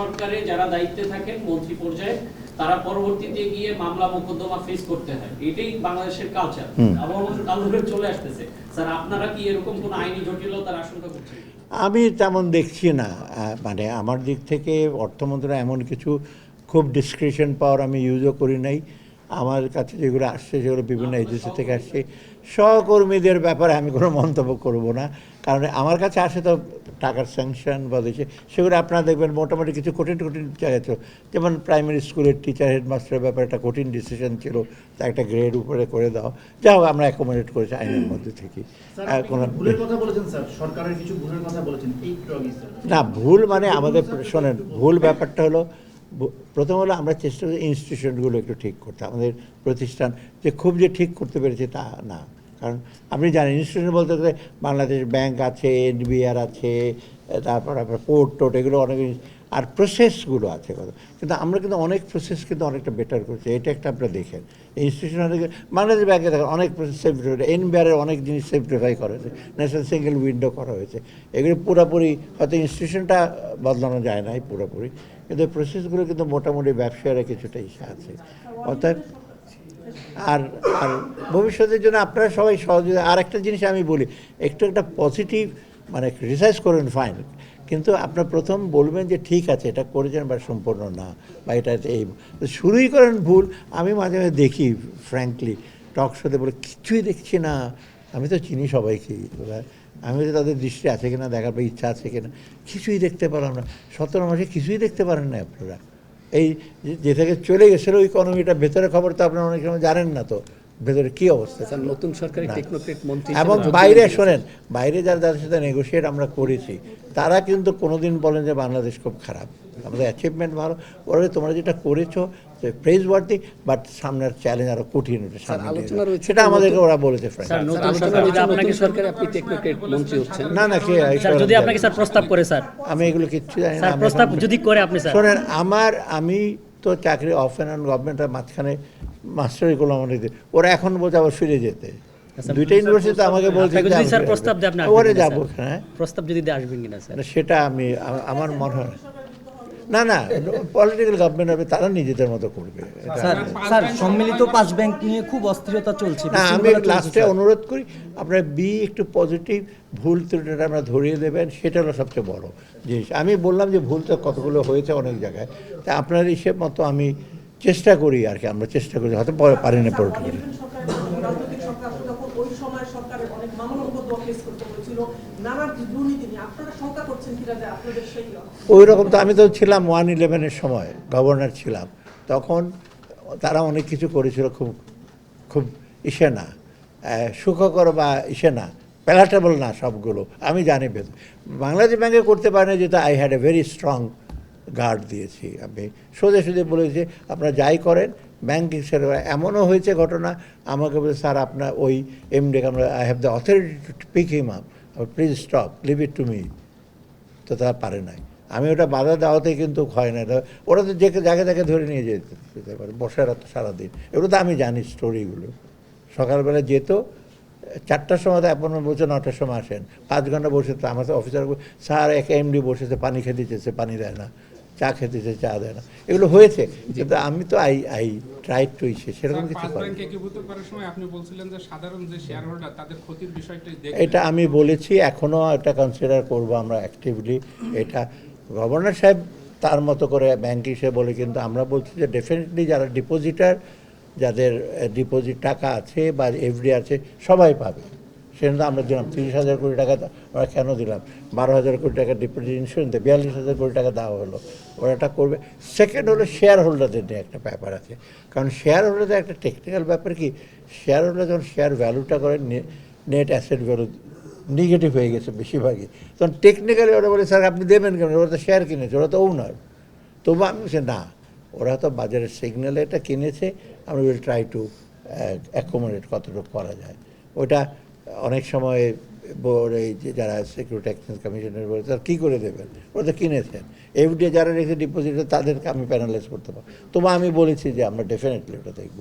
সরকারে যারা দায়িত্বে থাকেন মন্ত্রী পর্যায়ে তারা পরবর্তীতে গিয়ে মামলা মোকদ্দমা ফেস করতে হয়। এটাই বাংলাদেশের কালচার আবার অবশ্য কাল ধরে চলে আসতেছে। স্যার আপনারা কি এরকম কোনো আইনি জটিলতার আশঙ্কা করছেন? আমি তেমন দেখছি না। মানে আমার দিক থেকে অর্থমন্ত্রী এমন কিছু খুব ডিসক্রিপশন পাওয়ার আমি ইউজও করি নাই। আমার কাছে যেগুলো আসছে সেগুলো বিভিন্ন এজেন্সি থেকে আসছে। সহকর্মীদের ব্যাপারে আমি কোনো মন্তব্য করব না। কারণ আমার কাছে আসে তো টাকার স্যাংশন বা দিচ্ছে সেগুলো আপনারা দেখবেন মোটামুটি কিছু কঠিন কঠিন জায়গা ছিল। যেমন প্রাইমারি স্কুলের টিচার হেডমাস্টারের ব্যাপারে একটা কঠিন ডিসিশন ছিল তা একটা গ্রেড উপরে করে দাও। যা হোক আমরা অ্যাকোমোডেট করেছি আইনের মধ্যে থেকে। না ভুল মানে আমাদের শোনেন ভুল ব্যাপারটা হলো প্রথম হলো আমরা চেষ্টা করি ইনস্টিটিউশনগুলো একটু ঠিক করতে। আমাদের প্রতিষ্ঠান যে খুব যে ঠিক করতে পেরেছে তা না। কারণ আপনি জানেন ইনস্টিটিউশন বলতে গেলে বাংলাদেশ ব্যাংক আছে এনবিআর আছে, তারপর আপনার পোর্ট টোট, এগুলো অনেক আর প্রসেসগুলো আছে কথা কিন্তু আমরা কিন্তু অনেক প্রসেস কিন্তু অনেকটা বেটার করছি, এটা একটা আপনারা দেখেন। ইনস্টিটিউশন অনেক বাংলাদেশ ব্যাংকে দেখেন, অনেক প্রসেস সেফটিফাই এনবিআরের অনেক জিনিস সেফটিফাই করা হয়েছে। ন্যাশনাল সিঙ্গেল উইন্ডো করা হয়েছে। এগুলো পুরোপুরি, হয়তো ইনস্টিটিউশনটা বদলানো যায় নাই পুরোপুরি। কিন্তু প্রসেসগুলো কিন্তু মোটামুটি ব্যবসায়ীরা কিছুটা ইসে আছে। অর্থাৎ আর আর ভবিষ্যতের জন্য আপনারা সবাই সহযোগিতা আর একটা জিনিস আমি বলি, একটু একটা পজিটিভ মানে রিসার্চ করেন ফাইন কিন্তু আপনার প্রথম বলবেন যে ঠিক আছে, এটা করেছেন বা সম্পূর্ণ না, বা এটা এই শুরুই করেন ভুল। আমি মাঝে মাঝে দেখি ফ্র্যাঙ্কলি টক শোতে বলে, কিছুই দেখছি না। আমি তো চিনি সবাইকে। আমি তো তাদের দৃষ্টি আছে কিনা? দেখার ইচ্ছা আছে কিনা? কিছুই দেখতে পারলাম না। সতেরো মাসে কিছুই দেখতে পারেন না আপনারা। এই যে- থেকে চলে গেছিল ইকোনমিটা ভেতরে খবর তো আপনারা অনেক সময় জানেন না তো ভেতরে কী অবস্থা? স্যার নতুন সরকারি। টেকনোক্রেট মন্ত্রী এবং বাইরে শোনেন বাইরে যারা যাদের সাথে নেগোসিয়েট আমরা করেছি তারা কিন্তু কোনোদিন বলেন যে বাংলাদেশ খুব খারাপ। আমাদের অ্যাচিভমেন্ট ভালো। ওরা তোমরা যেটা করেছ প্রেজ ওয়ার্দি বাট সামনের চ্যালেঞ্জ আরও কঠিন সেটা আমাদেরকে ওরা বলেছে না না কে যদি আপনাকে স্যার প্রস্তাব করে স্যার। আমি এগুলো কিচ্ছু জানি না প্রস্তাব যদি করে আপনি স্যার। শোনেন আমার আমি তো চাকরি অফ অ্যান্ড অন গভর্নমেন্টের মাঝখানে মাস্টারি করলাম অনেক দিন। ওরা এখন বলছে আবার ফিরে যেতে। দুইটা ইউনিভার্সিটি তো আমাকে বলছে যদি স্যার প্রস্তাব। দেয় আপনি ওরে যাব হ্যাঁ প্রস্তাব যদি দিয়ে আসবেন কিনা স্যার? না, সেটা আমি আমার মনে হয় না না পলিটিক্যাল গভর্নমেন্ট হবে তারা নিজেদের মতো করবে। স্যার স্যার সম্মিলিত পাঁচ ব্যাংক নিয়ে খুব অস্থিরতা চলছে না আমি লাস্টে অনুরোধ করি আপনারা বি একটু পজিটিভ ভুল ত্রুটিটা আমরা ধরিয়ে দেবেন সেটা হলো সবচেয়ে বড় জিনিস। আমি বললাম যে ভুল তো কতগুলো হয়েছে অনেক জায়গায় তা আপনার হিসেব মতো আমি চেষ্টা করি আর কি আমরা চেষ্টা করি হয়তো পারি না পড়তে করি। নানা দুর্নীতি নিয়ে। আপনারা শঙ্কা করছেন কিনা যে আপনাদের সেই ওই রকম তো আমি তো ছিলাম ওয়ান ইলেভেনের সময় গভর্নর ছিলাম। তখন তারা অনেক কিছু করেছিল, খুব খুব ইসে না। সুখকর বা ইসে না প্যালাটেবল না সবগুলো, আমি জানি বেশ বাংলাদেশ ব্যাংকে করতে পারে যেটা I had a very strong guard দিয়েছি। আমি সোজা সোজা বলেছি আপনারা যাই করেন ব্যাংকিং সেক্টর এমনও হয়েছে ঘটনা, আমাকে বলে, স্যার, আপনার ওই এমডিকে আমরা I have the authority to pick him up please stop leave it to me তো তারা পারে নাই। আমি ওটা বাধা দেওয়াতে কিন্তু হয় না। ওরা তো যে জায়গায় জায়গায় ধরে নিয়ে যেতে যেতে পারে বসে রাখতো সারাদিন। এগুলো তো আমি জানি স্টোরিগুলো সকালবেলা যেত চারটার সময় তো এখন বলছে নটার সময় আসেন। পাঁচ ঘণ্টা বসে তো আমার অফিসার স্যার এক এমডি বসেছে পানি খেতে চেয়েছে পানি দেয় না। চা খেতে চেয়ে চা দেয় না। এগুলো হয়েছে। কিন্তু আমি তো আই আই ট্রাই টু ইসে সেরকম কিছু পাঁচ করি ব্যাংক একীভূত করার সময় আপনি বলছিলেন যে সাধারণ যে শেয়ার হোল্ডার তাদের ক্ষতির বিষয়টা এটা আমি বলেছি এখনও এটা কনসিডার করব আমরা অ্যাক্টিভলি এটা গভর্নর সাহেব তার মতো করে ব্যাংক হিসেবে বলে, কিন্তু আমরা বলছি যে ডেফিনেটলি যারা ডিপোজিটার যাদের ডিপোজিট টাকা আছে বা এফডি আছে, সবাই পাবে। সেটা আমরা দিলাম তিরিশ হাজার কোটি টাকা ওরা কেন দিলাম? বারো হাজার কোটি টাকা ডিপোজিট ইন্স্যুরেন্স বিয়াল্লিশ হাজার কোটি টাকা দেওয়া হলো। ওরা এটা করবে। সেকেন্ড হলো শেয়ার হোল্ডারদের নিয়ে একটা ব্যাপার আছে। কারণ শেয়ার হোল্ডারদের একটা টেকনিক্যাল ব্যাপার কি? শেয়ার হোল্ডার যখন শেয়ার ভ্যালুটা করে নেট অ্যাসেট ভ্যালু নেগেটিভ হয়ে গেছে বেশিরভাগই। তখন টেকনিক্যালি ওরা বলে, স্যার, আপনি দেবেন কেন? ওরা তো শেয়ার কিনেছে, ওরা তো ওনার তবু আমি বলছি, না, ওরা তো বাজারের সিগন্যালে এটা কিনেছে, আমরা উইল ট্রাই টু অ্যাকোমোডেট কতটুকু করা যায়। ওটা অনেক সময় এই যে যারা সিকিউরিটি এক্সচেঞ্জ কমিশনের বলে তারা কী করে দেবেন? ওরা তো কিনেছেন। এফডি যারা রেখে ডিপোজিট তাদেরকে আমি প্যানালাইজ করতে পারব। তবু আমি বলেছি যে, আমরা ডেফিনেটলি ওটা দেখব।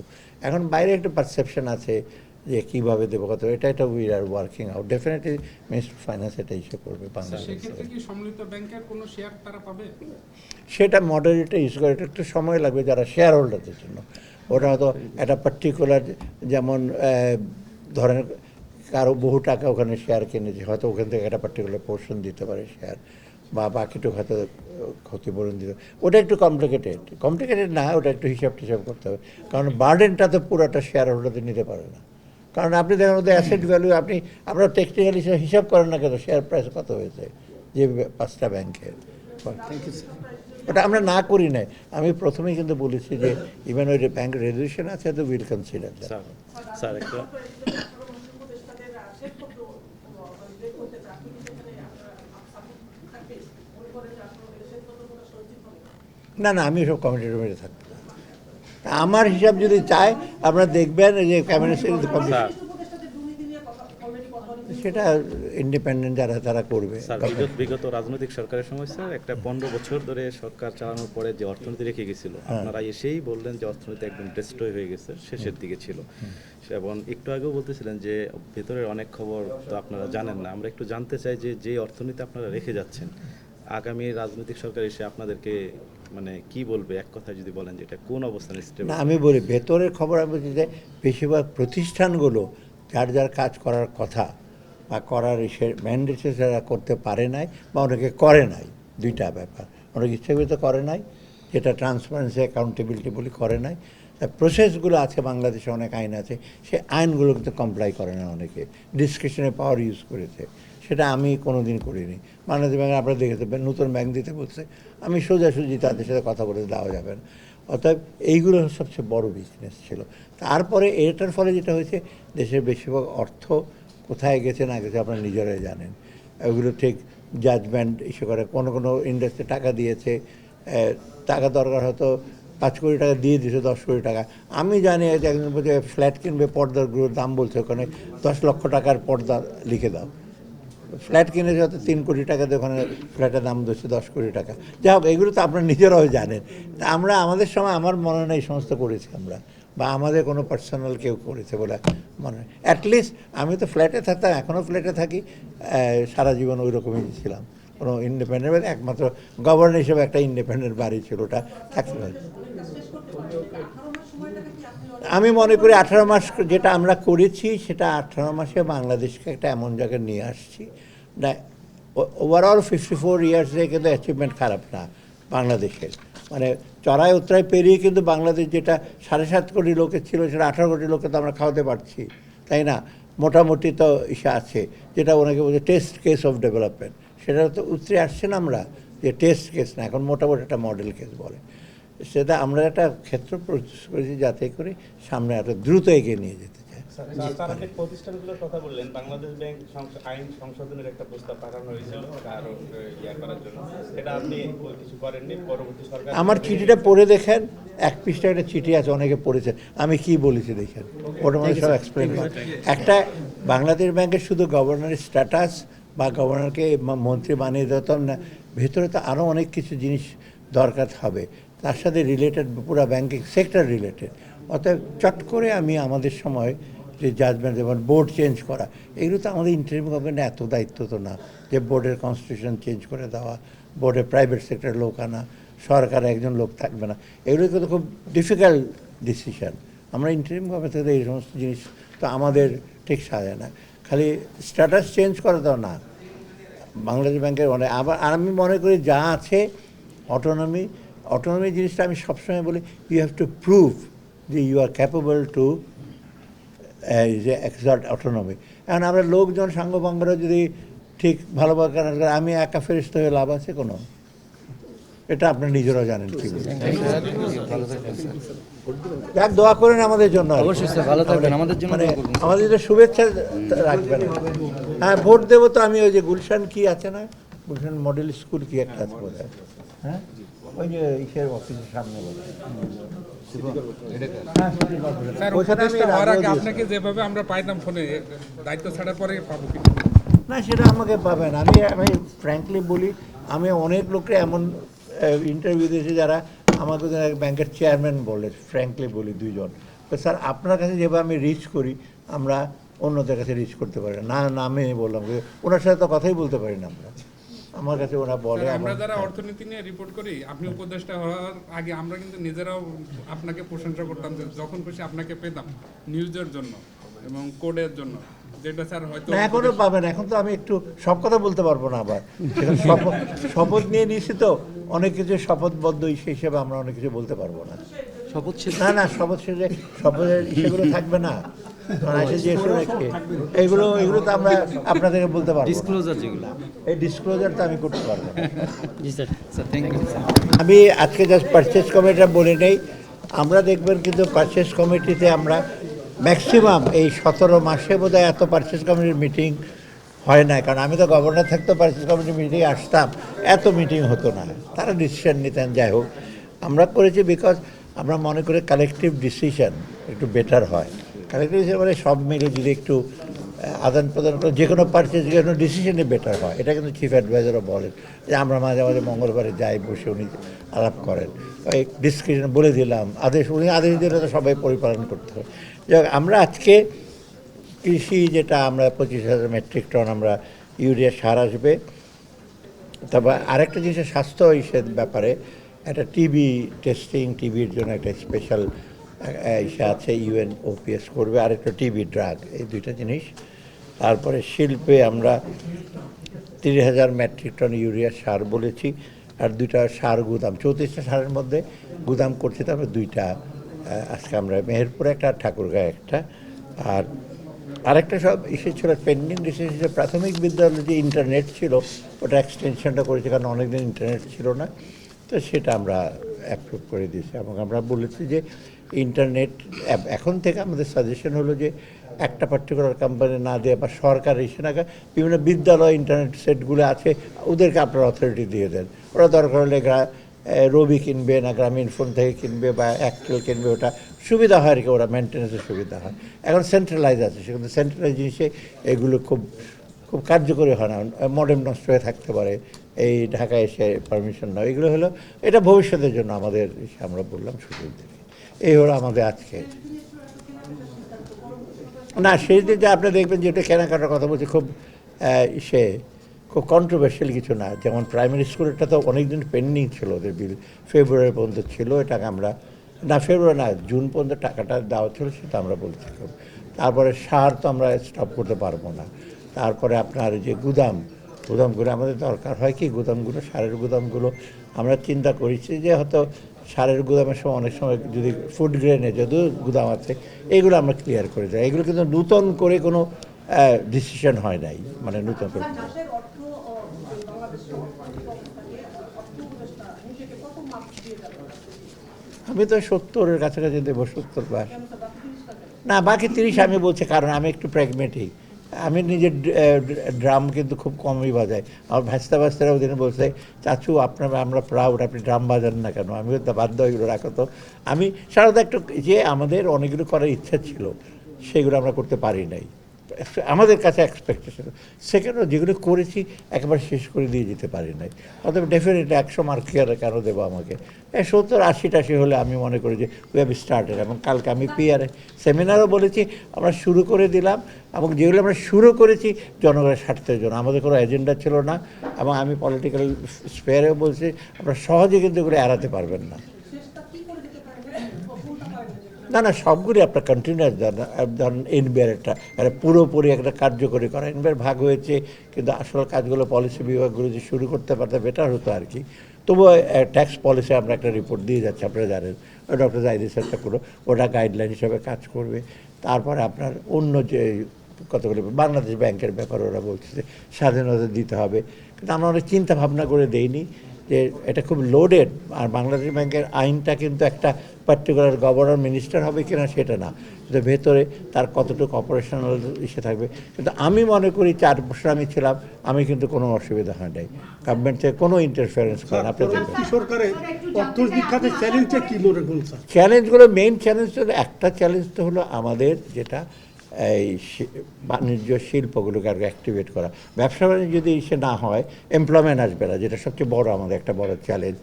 এখন বাইরে একটা পারসেপশন আছে যে কীভাবে দেবো কত এটা এটা we are working out definitely minister finance এটা ইস্যু করবে বাংলাদেশ। সেক্ষেত্রে কি সম্মিলিত ব্যাংকের কোনো শেয়ার তারা পাবে? সেটা মডারেটে ইস্যু করে এটা একটু সময় লাগবে যারা শেয়ার হোল্ডারদের জন্য। ওটা হয়তো একটা পার্টিকুলার যেমন ধরেন কারও বহু টাকা ওখানে শেয়ার কিনেছে হয়তো ওখান থেকে একটা পার্টিকুলার পোর্শন দিতে পারে শেয়ার বা বাকিটুকু হয়তো ক্ষতিপূরণ দিতে ওটা একটু কমপ্লিকেটেড কমপ্লিকেটেড না ওটা একটু হিসাব টিসাব করতে হবে। কারণ বার্ডেনটা তো পুরোটা শেয়ার হোল্ডারদের নিতে পারে না। কারণ আপনি দেখেন ওদের অ্যাসেট ভ্যালু আপনি আপনারা টেকনিক্যালি হিসাব করেন না কেন শেয়ার প্রাইস কত হয়েছে যে পাঁচটা ব্যাংকের ওটা আমরা না করি নাই। আমি প্রথমেই কিন্তু বলেছি যে ইভেন ওই ব্যাংক রেজলিউশন আছে তো উইল কনসিডার স্যার একটা না না আমি সব কমিটি টমিটি থাকব। আমার হিসাব যদি চায় আপনারা দেখবেন যে ক্যাবিনেট সেক্রেটারি পাবলিশ স্যার। উপদেষ্টাদের দুর্নীতি নিয়ে কথা অলরেডি কথা হয়েছে সেটা ইন্ডিপেন্ডেন্ট যারা তারা করবে। স্যার বিগত বিগত রাজনৈতিক সরকারের সময় স্যার একটা পনেরো বছর ধরে সরকার চালানোর পরে যে অর্থনীতি রেখে গেছিল আপনারা এসেই বললেন যে অর্থনীতি একদম ডিস্ট্রয় হয়ে গেছে শেষের দিকে ছিল। এবং একটু আগেও বলতেছিলেন যে ভেতরের অনেক খবর তো আপনারা জানেন না। আমরা একটু জানতে চাই যে যে অর্থনীতি আপনারা রেখে যাচ্ছেন আগামী রাজনৈতিক সরকার এসে আপনাদেরকে মানে কি বলবে? এক কথায় যদি বলেন যে এটা কোন অবস্থানে না, আমি বলি ভেতরের খবর আমি বলছি যে বেশিরভাগ প্রতিষ্ঠানগুলো যার যার কাজ করার কথা বা করার সে ম্যান্ডেটে যারা করতে পারে নাই বা অনেকে করে নাই, দুইটা ব্যাপার। অনেক ইচ্ছাকৃত করে নাই, যেটা ট্রান্সপারেন্সি অ্যাকাউন্টেবিলিটি বলি করে নাই। প্রসেসগুলো আছে, বাংলাদেশে অনেক আইন আছে, সে আইনগুলো কিন্তু কমপ্লাই করে না অনেকে। ডিসক্রিপশনে পাওয়ার ইউজ করেছে। সেটা আমি কোনো দিন করিনি। বাংলাদেশ ব্যাংক আপনারা দেখেছে নতুন ব্যাংক দিতে বলছে, আমি সোজাসুজি তাদের সাথে কথা বলে দেওয়া যাবে না। অতএব এইগুলো সবচেয়ে বড় বিজনেস ছিল। তারপরে এটার ফলে যেটা হয়েছে, দেশের বেশিরভাগ অর্থ কোথায় গেছে না গেছে আপনারা নিজেরাই জানেন। ওগুলো ঠিক জাজমেন্ট ইস্যু করে, কোনো কোনো ইন্ডাস্ট্রি টাকা দিয়েছে টাকা দরকার হয়তো পাঁচ কোটি টাকা দিয়ে দিয়েছে, দশ কোটি টাকা। আমি জানি একজন ফ্ল্যাট কিনবে পর্দারগুলোর দাম বলছে ওখানে, দশ লক্ষ টাকার পর্দা লিখে দাও। ফ্ল্যাট কিনেছে হয়তো তিন কোটি টাকা দিয়ে ওখানে ফ্ল্যাটের দাম দিচ্ছে দশ কোটি টাকা। যাই হোক, এগুলো তো আপনারা নিজেরাও জানেন। তা আমরা, আমাদের সময় আমার মনে না এই সমস্ত করেছি আমরা, বা আমাদের কোনো পার্সোনাল কেউ করেছে বলে মনে হয় অ্যাটলিস্ট আমি তো ফ্ল্যাটে থাকতাম, এখনও ফ্ল্যাটে থাকি সারা জীবন ওই রকমই ছিলাম। কোনো ইন্ডিপেন্ডেন্ট মানে একমাত্র গভর্নর হিসেবে একটা ইন্ডিপেন্ডেন্ট বাড়ি ছিল ওটা, থাকতে পারি শেষ করতে পারবেন আঠারো মাস সময়টাকে কি আপনি আমি মনে করি আঠারো মাস যেটা আমরা করেছি, সেটা আঠারো মাসে বাংলাদেশকে একটা এমন জায়গায় নিয়ে আসছি। না ওভারঅল ফিফটি ফোর ইয়ার্সে কিন্তু অ্যাচিভমেন্ট খারাপ না বাংলাদেশের। মানে চড়াই উত্তরায় পেরিয়ে কিন্তু বাংলাদেশ যেটা সাড়ে সাত কোটি লোকের ছিল, সেটা আঠারো কোটি লোকে তো আমরা খাওয়াতে পারছি। তাই না? মোটামুটি তো ইসে আছে, যেটা ওনাকে বলছে টেস্ট কেস অফ ডেভেলপমেন্ট সেটা তো উতরে আসছে না আমরা, যে টেস্ট কেস না, এখন মোটামুটি একটা মডেল কেস বলে। সেটা আমরা একটা ক্ষেত্র প্রস্তুত করেছি যাতে করে সামনে একটা দ্রুত এগিয়ে নিয়ে যেতে চাই। প্রতিষ্ঠানগুলোর কথা বললেন। বাংলাদেশ ব্যাংক আইন সংশোধনের একটা প্রস্তাব পাঠানো হয়েছিল আরও ইয়া করার জন্য। সেটা আপনি কিছু করেননি? পরবর্তী সরকার আমার চিঠিটা পড়ে দেখেন। এক পৃষ্ঠা একটা চিঠি আছে অনেকে পড়েছেন আমি কি বলেছি দেখেন? ওটা মানে সব এক্সপ্লেন একটা বাংলাদেশ ব্যাংকের শুধু গভর্নরের স্ট্যাটাস বা গভর্নরকে মন্ত্রী বানিয়ে দিতাম না ভেতরে তো আরও অনেক কিছু জিনিস দরকার হবে। তার সাথে রিলেটেড পুরো ব্যাংকিং সেক্টর রিলেটেড অতএব চট করে আমি আমাদের সময় যে জাজমেন্ট যেমন বোর্ড চেঞ্জ করা, এগুলো তো আমাদের ইন্টারিম গভর্নমেন্টের এত দায়িত্ব তো না যে বোর্ডের কনস্টিটিউশন চেঞ্জ করে দেওয়া বোর্ডে প্রাইভেট সেক্টর লোক আনা, সরকার একজন লোক থাকবে না। এগুলো কিন্তু খুব ডিফিকাল্ট ডিসিশন আমরা ইন্টারিম গভর্নমেন্ট থেকে এই সমস্ত জিনিস তো আমাদের ঠিক সাজে না। খালি স্ট্যাটাস চেঞ্জ করে দাও না। বাংলাদেশ ব্যাংকের অনেক, আবার আমি মনে করি যা আছে অটোনমি অটোনমি জিনিসটা আমি সবসময় বলি ইউ হ্যাভ টু প্রুভ যে ইউ আর ক্যাপেবল টু যে এক্সার্ট অটোনমি এখন আমরা লোকজন সাঙ্গভঙ্গরা যদি ঠিক ভালোভাবে কাজ করে, আমি একা ফেরিস্ত হয়ে লাভ আছে কোনো এটা আপনার নিজেরাও জানেন কি। যাক দোয়া করেন আমাদের জন্য। অবশ্যই ভালো থাকবেন, আমাদের জন্য মানে। আমাদের যে শুভেচ্ছা রাখবেন হ্যাঁ ভোট দেবো তো আমি ওই যে গুলশান কি আছে না গুলশান মডেল স্কুল কি একটা আছে হ্যাঁ ওই যে ইসের অফিসের সামনে বোধ হয় সিটি কর্পোরেশন। স্যার ওইখানে আমি উপদেষ্টা হওয়ার আগে রাগও আপনাকে যেভাবে আমরা পাইতাম ফোনে দায়িত্ব ছাড়ার পরে পাবো কিন্তু না সেটা আমাকে পাবেন। আমি আমি ফ্র্যাঙ্কলি বলি আমি অনেক লোককে এমন ইন্টারভিউ দিয়েছি যারা আমাকে ব্যাংকের চেয়ারম্যান বলে ফ্র্যাঙ্কলি বলি দুইজন। তো স্যার আপনার কাছে যেভাবে আমি রিচ করি আমরা অন্যদের কাছে রিচ করতে পারি না। না নামে বললাম ওনার সাথে তো কথাই বলতে পারি না আমরা। আমার কাছে ওরা বলে আমরা যারা অর্থনীতি নিয়ে রিপোর্ট করি আপনি উপদেষ্টা হওয়ার আগে আমরা কিন্তু নিজেরাও আপনাকে প্রশংসা করতাম যে যখন খুশি আপনাকে পেতাম নিউজের জন্য এবং কোডের জন্য যেটা স্যার হয়তো এখনও পাবেন এখন তো আমি একটু সব কথা বলতে পারব না আবার। শপথ নিয়ে নিয়েছি তো অনেক কিছু শপথবদ্ধ সেই হিসেবে আমরা অনেক কিছু বলতে পারব না। শপথ না না শপথ শেষে শপথের ইসেগুলো থাকবে না। যে এসে এইগুলো এগুলো তো আমরা আপনাদেরকে বলতে পারব ডিসক্লোজার যেগুলো। এই ডিসক্লোজার তো আমি করতে পারব না। জি স্যার। স্যার থ্যাংক ইউ আমি আজকে জাস্ট পারচেস কমিটিটা বলে নেই। আমরা দেখবেন কিন্তু পারচেস কমিটিতে আমরা ম্যাক্সিমাম এই সতেরো মাসে বোধহয় এত পারচেস কমিটির মিটিং হয় না কারণ আমি তো গভর্নর থাকতেও পারচেস কমিটির মিটিং আসতাম। এত মিটিং হতো না। তারা ডিসিশন নিতেন যাই হোক। আমরা করেছি বিকজ আমরা মনে করি কালেকটিভ ডিসিশন একটু বেটার হয়। কালেকটিভ ডিসিশন মানে সব মিলে যদি একটু আদান প্রদান করে যে কোনো পার্টির যে কোনো ডিসিশনে বেটার হয়। এটা কিন্তু চিফ অ্যাডভাইজারও বলেন যে আমরা মাঝে মাঝে মঙ্গলবারে যাই বসে উনি আলাপ করেন। এই ডিসক্রিপশন বলে দিলাম, আদেশ, উনি আদেশ দিলে তো সবাই পরিপালন করতে হবে যাই আমরা আজকে কৃষি যেটা আমরা পঁচিশ হাজার মেট্রিক টন আমরা ইউরিয়া সার আসবে। তারপর আরেকটা জিনিসের স্বাস্থ্য ব্যাপারে। একটা টিবি টেস্টিং টিবির জন্য একটা স্পেশাল ইসে আছে ইউএন ওপিএস করবে, আর একটা টিবি ড্রাগ এই দুইটা জিনিস। তারপরে শিল্পে আমরা তিরিশ হাজার মেট্রিক টন ইউরিয়া সার বলেছি, আর দুইটা সার গুদাম, চৌত্রিশটা সারের মধ্যে গুদাম করছি, তারপরে দুইটা আজকে আমরা মেহেরপুরে একটা আর ঠাকুরগাঁয়ে একটা, আর আরেকটা সব ইসে ছিল পেন্ডিং ডিসিশন প্রাথমিক বিদ্যালয়ে যে ইন্টারনেট ছিল, ওটা এক্সটেনশনটা করেছি, কারণ অনেকদিন ইন্টারনেট ছিল না। তো সেটা আমরা অ্যাপ্রুভ করে দিয়েছি এবং আমরা বলেছি যে ইন্টারনেট এখন থেকে আমাদের সাজেশন হলো যে একটা পার্টিকুলার কোম্পানি না দেওয়া বা সরকার এসে না বিভিন্ন বিদ্যালয় ইন্টারনেট সেটগুলো আছে, ওদেরকে আপনার অথরিটি দিয়ে দেন। ওরা দরকার হলে রবি কিনবে না গ্রামীণ ফোন থেকে কিনবে বা একটেল কিনবে, ওটা সুবিধা হয় আর কি, ওরা মেনটেন্যান্সের সুবিধা হয়। এখন সেন্ট্রালাইজ আছে, সেখানে সেন্ট্রালাইজ জিনিসে এগুলো খুব খুব কার্যকরী হয় না মডেম নষ্ট হয়ে থাকতে পারে, এই ঢাকায় এসে পারমিশন নয় এগুলো হলো, এটা ভবিষ্যতের জন্য আমাদের আমরা বললাম সুযোগ দেবে। এই হলো আমাদের আজকে। না, সেই যে আপনি দেখবেন যেটা কেনাকাটার কথা বলছি, খুব সে খুব কন্ট্রোভার্সিয়াল কিছু না। যেমন প্রাইমারি স্কুলেরটা তো অনেকদিন পেন্ডিং ছিল ওদের বিল ফেব্রুয়ারি পর্যন্ত ছিল এটাকে আমরা, না ফেব্রুয়ারি না জুন পর্যন্ত টাকাটা দেওয়া ছিল, সেটা আমরা বলছিলাম তারপরে সার তো আমরা স্টপ করতে পারব না। তারপরে আপনার যে গুদাম গুদামগুলো আমাদের দরকার হয় কি? গুদামগুলো সারের গুদামগুলো আমরা চিন্তা করেছি যে হয়তো সারের গুদামের সময় অনেক সময় যদি ফুড গ্রেনে যদিও গুদাম আছে এগুলো আমরা ক্লিয়ার করে দেয় এগুলো কিন্তু নূতন করে কোনো ডিসিশন হয় নাই। মানে নূতন করে। আমি তো সত্তরের কাছাকাছি দেবো সত্তর প্লাস না বাকি তিরিশ আমি বলছি কারণ আমি একটু প্র্যাগমেটিক আমি নিজের ড্রাম কিন্তু খুব কমই বাজাই। আমার ভাস্তা ভাস্তারা ওদিন বলছে, চাচু, আপনার, আমরা প্রাউড আপনি ড্রাম বাজান না কেন? আমি তো বাধ্য এগুলো রাখো তো। আমি সাধারণত একটু যে আমাদের অনেকগুলো করার ইচ্ছা ছিল, সেগুলো আমরা করতে পারি নাই। আমাদের কাছে এক্সপেকটেশন সেকেন্ডও যেগুলো করেছি, একবার শেষ করে দিয়ে যেতে পারি নাই। অতএব ডেফিনেটলি একশো মার্ক কেয়ারে কেন দেবো আমাকে? সত্তর আশি টাশি হলে আমি মনে করি যে উই হ্যাভ স্টার্টেড এবং কালকে আমি পিয়ারে সেমিনারও বলেছি, আমরা শুরু করে দিলাম। এবং যেগুলো আমরা শুরু করেছি, জনগণের স্বার্থের জন্য। আমাদের কোনো এজেন্ডা ছিল না। এবং আমি পলিটিক্যাল স্পেয়ারেও বলছি, আমরা সহজে কিন্তু এগুলো এড়াতে পারবেন না শেষটা কি করে দিতে পারেন ভুলটা পারেন যেগুলো না না, সবগুলি আপনার কন্টিনিউয়াস ধরেন এনবিআর একটা একটা পুরোপুরি একটা কার্যকরী করা। এনবিআর ভাগ হয়েছে, কিন্তু আসল কাজগুলো পলিসি বিভাগগুলো যে শুরু করতে পারতে বেটার হতো আর কি। তবুও ট্যাক্স পলিসি আমরা একটা রিপোর্ট দিয়ে যাচ্ছি, আপনারা জানেন। ডক্টর জাহিদিস একটা পুরো ওটা গাইডলাইন হিসাবে কাজ করবে। তারপরে আপনার অন্য যে কতগুলো, বাংলাদেশ ব্যাংকের ব্যাপারে ওরা বলছে স্বাধীনতা দিতে হবে। কিন্তু আমরা অনেক চিন্তা ভাবনা করে দেইনি। যে এটা খুব লোডেড আর বাংলাদেশ ব্যাংকের আইনটা কিন্তু একটা পার্টিকুলার গভর্নর মিনিস্টার হবে কিনা সেটা না। কিন্তু ভেতরে তার কতটুকু অপারেশনাল ইসে থাকবে। কিন্তু আমি মনে করি চার বছর আমি ছিলাম আমি কিন্তু কোনো অসুবিধা হয় নাই। গভর্নমেন্ট থেকে কোনো ইন্টারফারেন্স করেন আপনি দেখবেন সরকারের চ্যালেঞ্জটা কি মনে করুন স্যার? চ্যালেঞ্জগুলো মেইন চ্যালেঞ্জ হলো একটা চ্যালেঞ্জ তো হলো আমাদের যেটা এই বাণিজ্য শিল্পগুলোকে আর অ্যাক্টিভেট করা। ব্যবসা বাণিজ্য যদি সে না হয় এমপ্লয়মেন্ট আসবে না, যেটা সবচেয়ে বড় আমাদের একটা বড় চ্যালেঞ্জ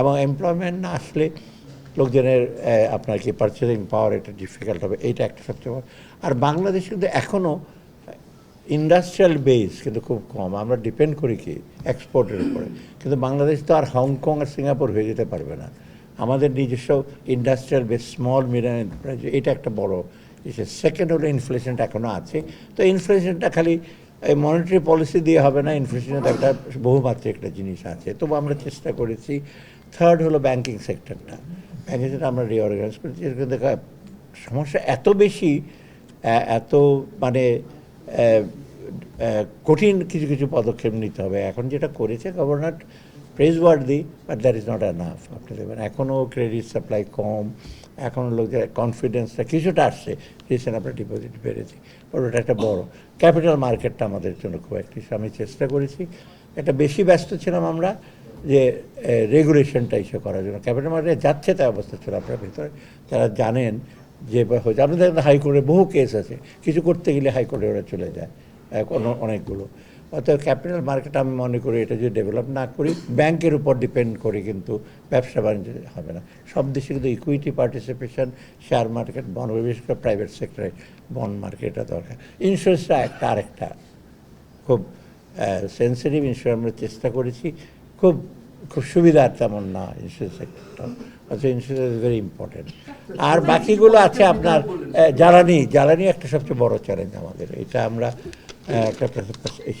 এবং এমপ্লয়মেন্ট না আসলে লোকজনের আপনার কি পারচেজিং পাওয়ার এটা ডিফিকাল্ট হবে, এইটা একটা সবচেয়ে বড়। আর বাংলাদেশ কিন্তু এখনও ইন্ডাস্ট্রিয়াল বেস কিন্তু খুব কম, আমরা ডিপেন্ড করি কি এক্সপোর্টের উপরে। কিন্তু বাংলাদেশ তো আর হংকং আর সিঙ্গাপুর হয়ে যেতে পারবে না। আমাদের নিজস্ব industrial base small medium enterprise এটা একটা বড় ইসে সেকেন্ড হলো ইনফ্লেশনটা এখনও আছে। তো ইনফ্লেশনটা খালি, এই মনিটারি পলিসি দিয়ে হবে না ইনফ্লেশনের একটা বহুমাত্রিক একটা জিনিস আছে। তবু আমরা চেষ্টা করেছি। থার্ড হলো ব্যাংকিং সেক্টরটা ব্যাংকিং সেক্টর আমরা রিঅর্গানাইজ করেছি। দেখা সমস্যা এত বেশি এত মানে কঠিন কিছু কিছু পদক্ষেপ নিতে হবে। এখন যেটা করেছে গভর্নর প্রেস ওয়ার্ড দিই but that is not enough আপনি দেখবেন এখনও ক্রেডিট সাপ্লাই কম। এখনও লোকদের কনফিডেন্সটা কিছুটা আসছে রিসেন্ট আপনার ডিপোজিট বেড়েছে। ওটা একটা বড়। ক্যাপিটাল মার্কেটটা আমাদের জন্য খুব একটা। আমি চেষ্টা করেছি। একটা বেশি ব্যস্ত ছিলাম আমরা, যে রেগুলেশনটা ইস্যু করার জন্য। ক্যাপিটাল মার্কেটে যাচ্ছে তাই অবস্থা ছিল। আপনার ভিতরে যারা জানেন যে হয়েছে আপনাদের হাইকোর্টে বহু কেস আছে। কিছু করতে গেলে হাইকোর্টে ওরা চলে যায়। অনেকগুলো। অর্থাৎ ক্যাপিটাল মার্কেট আমি মনে করি এটা যদি ডেভেলপ না করি ব্যাংকের উপর ডিপেন্ড করি কিন্তু ব্যবসা বাণিজ্য হবে না। সব দেশে কিন্তু equity participation share market bond বিশেষ করে প্রাইভেট সেক্টরে বন্ড মার্কেটটা দরকার। ইন্স্যুরেন্সটা একটা আরেকটা। খুব সেন্সিটিভ ইন্স্যুরেন্স আমরা চেষ্টা করেছি। খুব খুব সুবিধার তেমন না ইন্স্যুরেন্স সেক্টরটা অথচ ইন্স্যুরেন্স ভেরি ইম্পর্টেন্ট আর বাকিগুলো আছে আপনার জ্বালানি। জ্বালানি একটা সবচেয়ে বড় চ্যালেঞ্জ আমাদের। এটা আমরা একটা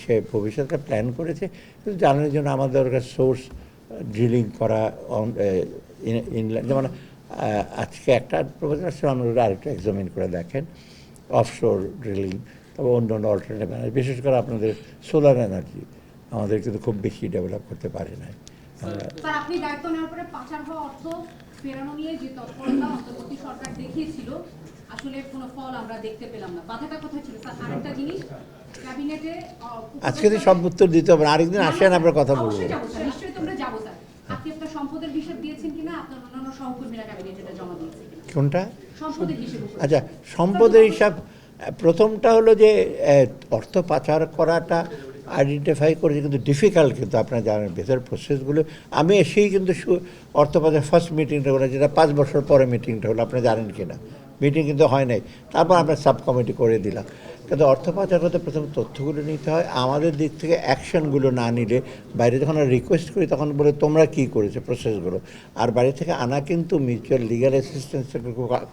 সে ভবিষ্যতে প্ল্যান করেছে কিন্তু জ্বালানির জন্য আমাদের দরকার সোর্স ড্রিলিং করা ইনল্যান্ড যেমন আজকে একটা প্রপোজাল আসছে আমরা আরেকটা এক্সামিন করে দেখেন অফশোর ড্রিলিং তবে অন্য অন্য অল্টারনেটিভ এনার্জি বিশেষ করে আপনাদের সোলার এনার্জি আমাদের কিন্তু খুব বেশি ডেভেলপ করতে পারে না আপনি দায়িত্ব নেওয়ার পরে পাচার হওয়া অর্থ ফেরানো নিয়ে যে তৎপরতা অন্তর্বর্তী সরকার দেখিয়েছিল আসলে কোনো ফল আমরা দেখতে পেলাম না। বাধাটা কোথায় ছিল? স্যার আরেকটা জিনিস ক্যাবিনেটে আজকে তো সব উত্তর দিতে হবে আরেকদিন আসেন আমরা কথা বলব। অবশ্যই যাব স্যার নিশ্চয়ই তোমরা যাব স্যার। আপনি আপনার সম্পদের হিসাব দিয়েছেন কিনা? আপনার অন্যান্য সহকর্মীরা ক্যাবিনেটে জমা দিয়েছে কোনটা? সম্পদের হিসেব আচ্ছা সম্পদের হিসাব প্রথমটা হলো যে অর্থ পাচার করাটা আইডেন্টিফাই করেছে কিন্তু ডিফিকাল্ট কিন্তু আপনার জানেন ভেতর প্রসেসগুলো আমি এসেই কিন্তু অর্থ পাচার ফার্স্ট মিটিংটা হলো যেটা পাঁচ বছর পরে মিটিংটা হলো আপনি জানেন কি না মিটিং কিন্তু হয় নাই। তারপর আমরা সাব কমিটি করে দিলাম। কিন্তু অর্থ পাচার করতে প্রথম তথ্যগুলো নিতে হয়। আমাদের দিক থেকে অ্যাকশনগুলো না নিলে বাইরে যখন আমরা রিকোয়েস্ট করি তখন বলে, তোমরা কী করেছ প্রসেসগুলো আর বাইরে থেকে আনা কিন্তু মিউচুয়াল লিগাল অ্যাসিস্ট্যান্স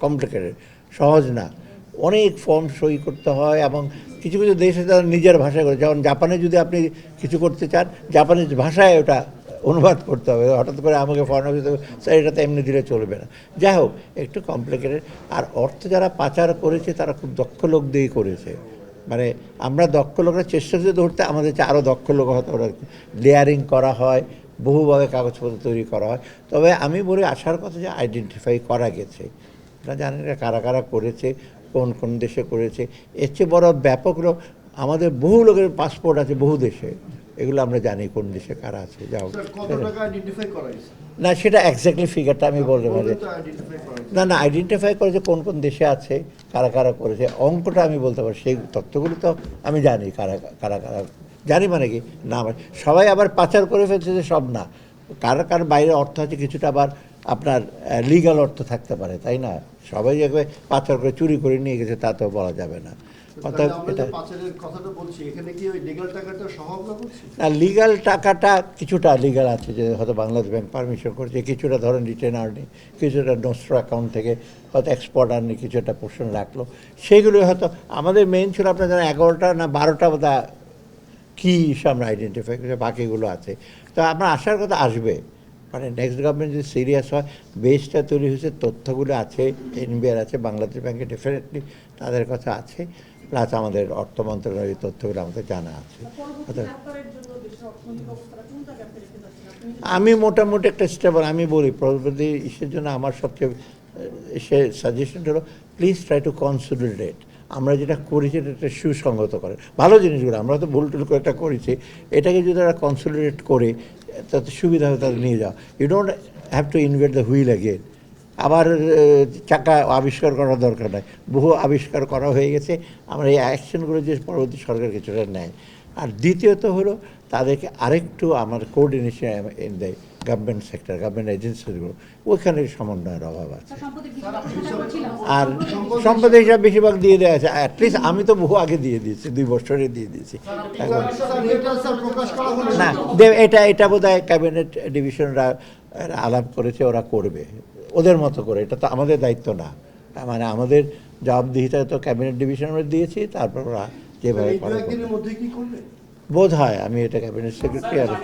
কমপ্লিকেটেড সহজ না। অনেক ফর্ম সই করতে হয় এবং কিছু কিছু দেশে তারা নিজের ভাষায় করে। যেমন জাপানে যদি আপনি কিছু করতে চান জাপানিজ ভাষায় ওটা অনুবাদ করতে হবে। হঠাৎ করে আমাকে দিতে হবে স্যার, এটা তো এমনি দিলে চলবে না। যাই হোক, একটু কমপ্লিকেটেড আর অর্থ যারা পাচার করেছে, তারা খুব দক্ষ লোক দিয়েই করেছে। মানে আমরা দক্ষ লোকরা চেষ্টা করে ধরতে, আমাদের চেয়ে আরও দক্ষ লোক হয়তো ওরা লেয়ারিং করা হয়, বহুভাবে কাগজপত্র তৈরি করা হয়। তবে আমি বলি, আসার কথা যে আইডেন্টিফাই করা গেছে। আপনারা জানেন না কারা কারা করেছে, কোন কোন দেশে করেছে। এর চেয়ে বড় ব্যাপক লোক আমাদের বহু লোকের পাসপোর্ট আছে বহু দেশে। এগুলো আমরা জানি কোন দেশে কারা আছে যাও। না সেটা এক্স্যাক্টলি ফিগারটা আমি বলতে পারি না না আইডেন্টিফাই করেছে কোন কোন দেশে আছে কারা কারা করেছে অঙ্কটা আমি বলতে পারি সেই তথ্যগুলো তো আমি জানি কারা কারা কারা জানি মানে কি? না মানে সবাই আবার পাচার করে ফেলছে যে সব না। কার কার বাইরে অর্থ আছে কিছুটা আবার আপনার লিগাল অর্থ থাকতে পারে তাই না? সবাই যেভাবে পাচার করে চুরি করে নিয়ে গেছে তা তো বলা যাবে না। অর্থাৎ এটা না লিগাল টাকাটা কিছুটা লিগাল আছে যে হয়তো বাংলাদেশ ব্যাংক পারমিশন করছে কিছুটা ধরেন রিটেন আর্নি কিছুটা নোস্ট্রো অ্যাকাউন্ট থেকে হয়তো এক্সপোর্ট আর্নি কিছুটা পোর্শন রাখল। সেগুলো হয়তো আমাদের মেইন ছিল আপনার জানেন এগারোটা না বারোটা বোধ কী হিসেবে আমরা আইডেন্টিফাই করছি বাকিগুলো আছে। তো আমরা আসার কথা আসবে। মানে নেক্সট গভর্নমেন্ট যদি সিরিয়াস হয় বেসটা তৈরি হয়েছে তথ্যগুলো আছে এনবিআর আছে বাংলাদেশ ব্যাংকে ডেফিনেটলি তাদের কথা আছে। প্লাস আমাদের অর্থ মন্ত্রণালয়ের তথ্যগুলো আমাদের জানা আছে। আমি মোটামুটি একটা স্টেবল আমি বলি পরবর্তী ইসের জন্য আমার সবচেয়ে সে সাজেশন হলো প্লিজ ট্রাই টু কনসোলিডেট আমরা যেটা করেছি এটা একটা সুসংগত করে। ভালো জিনিসগুলো আমরা তো ভুল টুল করে একটা করেছি। এটাকে যদি তারা কনসোলিডেট করে তাতে সুবিধা হবে তাদের নিয়ে যাওয়া you don't have to invent the wheel again আবার চাকা আবিষ্কার করার দরকার নাই। বহু আবিষ্কার করা হয়ে গেছে। আমরা এই অ্যাকশনগুলো যে পরবর্তী সরকার কিছুটা নেয়। আর দ্বিতীয়ত হলো তাদেরকে আরেকটু আমার কোঅর্ডিনেশন দেয় গভর্নমেন্ট সেক্টর গভর্নমেন্ট এজেন্সিগুলো ওইখানে সমন্বয়ের অভাব আছে। আর সম্পদ হিসাব বেশিরভাগ দিয়ে দেওয়া আছে। অ্যাটলিস্ট আমি তো বহু আগে দিয়ে দিয়েছি দুই বছরে দিয়ে দিয়েছি। না এটা এটা বোধ হয় ক্যাবিনেট ডিভিশনরা আলাপ করেছে ওরা করবে। ওদের মতো করে এটা তো আমাদের দায়িত্ব না। মানে আমাদের জবাবদিহিতা তো ক্যাবিনেট ডিভিশন আমরা দিয়েছি তারপর ওরা যেভাবে বোধ হয় আমি এটা ক্যাবিনেট সেক্রেটারি আর রাজ-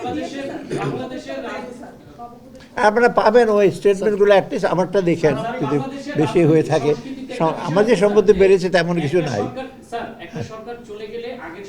আপনারা পাবেন ওই স্টেটমেন্টগুলো অ্যাটলিস্ট আমারটা দেখেন যদি বেশি হয়ে থাকে। আমার যে সম্পত্তি বেড়েছে তেমন কিছু নাই।